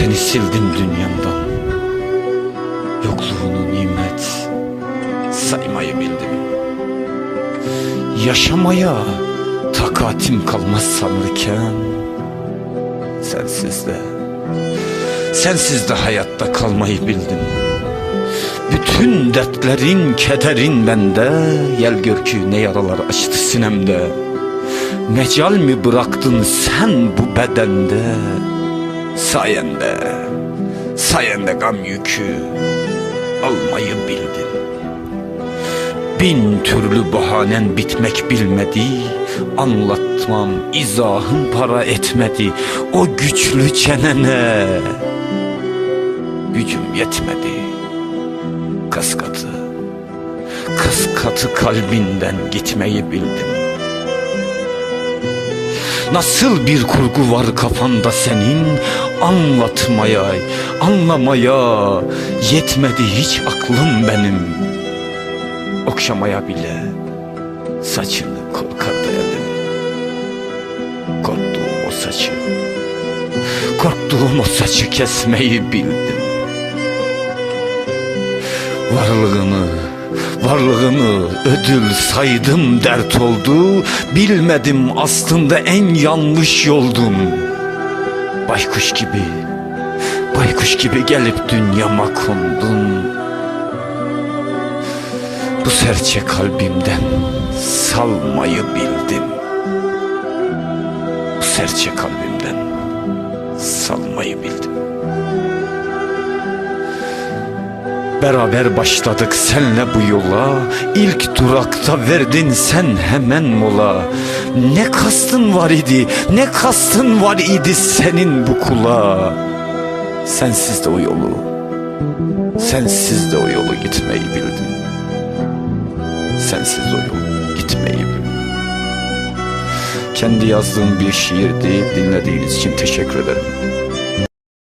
Seni sildim dünyamdan. Yokluğunu nimet Saymayı bildim. Yaşamaya Takatim kalmaz sanırken Sensiz de Sensiz de hayatta kalmayı bildim. Bütün dertlerin, kederin bende. Yel gör ki ne yaralar açtı sinemde Mecal mi bıraktın sen bu bedende? Sayende Sayende gam yükü Almayı bildin. Bin türlü bahanen bitmek bilmedi Anlatmam izahım para etmedi. O güçlü çenene Gücüm yetmedi. Kaskatı Kaskatı kalbinden gitmeyi bildim Nasıl bir kurgu var kafanda senin? Anlatmaya, anlamaya Yetmedi hiç aklım benim. Okşamaya bile Saçını korkardı elim Korktuğum o saçı Korktuğum o saçı kesmeyi bildim. Varlığını, varlığını ödül saydım dert oldu. Bilmedim aslında en yanlış yoldum. Baykuş gibi, baykuş gibi gelip dünyama kondun Bu serçe kalbimden salmayı bildim. Bu serçe kalbimden salmayı bildim Beraber başladık senle bu yola. İlk durakta verdin sen hemen mola. Ne kastın var idi Ne kastın var idi senin bu kula? Sensiz de o yolu Sensiz de o yolu gitmeyi bildim Sensiz o yolu gitmeyi bildim Kendi yazdığım bir şiirdi Dinlediğiniz için teşekkür ederim